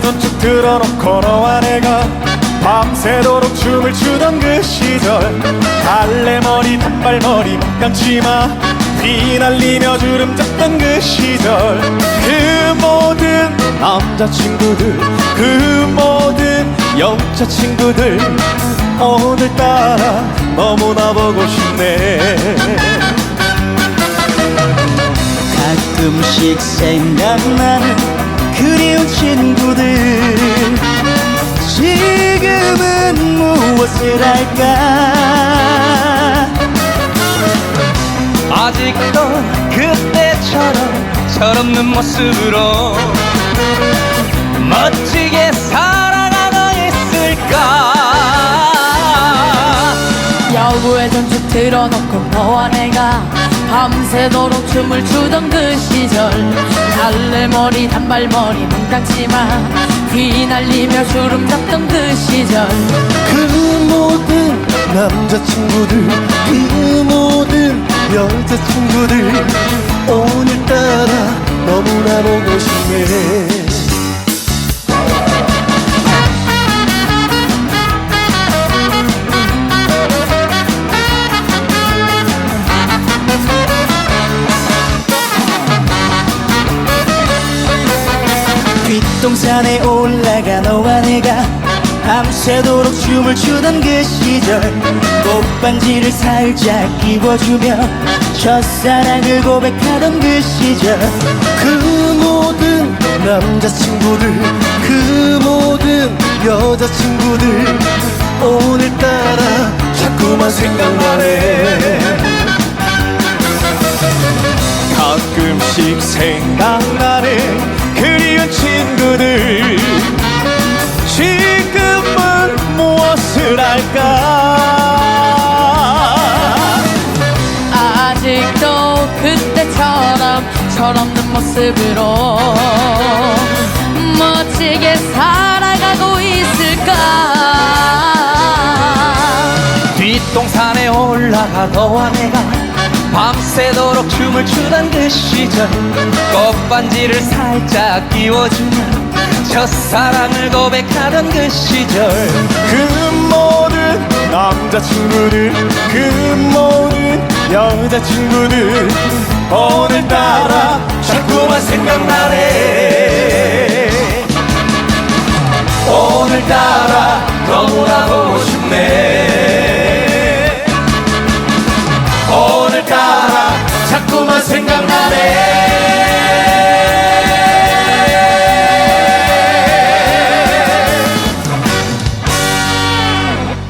툭툭 틀어놓고 너와 내가 밤새도록 춤을 추던 그 시절. 달래머리 단발머리 감치마. 휘날리며 주름 잡던 그 시절. 그 모든 남자친구들 그 모든 여자친구들 오늘따라 너무나 보고 싶네. 가끔씩 생각나는 그리운 친구들. 지금은 무엇을 할까? 아직도 그때처럼 철없는 모습으로 야구에 전축 틀어놓고 너와 내가 밤새도록 춤을 추던 그 시절. 달래머리 단발머리 몽땅치마 휘날리며 주름 잡던 그 시절. 그 모든 남자친구들 그 모든 여자친구들 오늘 산에 올라가 너와 내가 밤새도록 춤을 추던 그 시절. 꽃반지를 살짝 끼워주며 첫사랑을 고백하던 그 시절. 그 모든 남자친구들 그 모든 여자친구들 오늘따라 자꾸만 생각나네. 가끔씩 생각나는 철없는 모습으로 멋지게 살아가고 있을까? 뒷동산에 올라가 너와 내가 밤새도록 춤을 추던 그 시절. 꽃반지를 살짝 끼워주며 첫사랑을 고백하던 그 시절. 그 모든 남자친구들 그 모든 여자친구들 오늘따라 자꾸만 생각나네